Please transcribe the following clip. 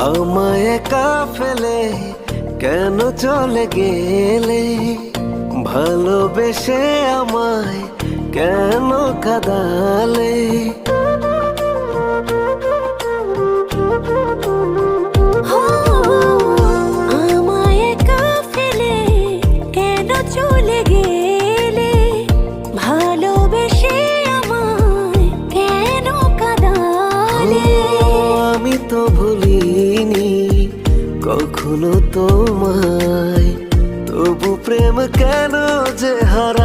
আমায় একা ফেলে কেন চলে গেলে? ভালোবেসে আমায় কেন কাদালে? আমায় একা কখনো তোমায় তবু প্রেম কেন যে হার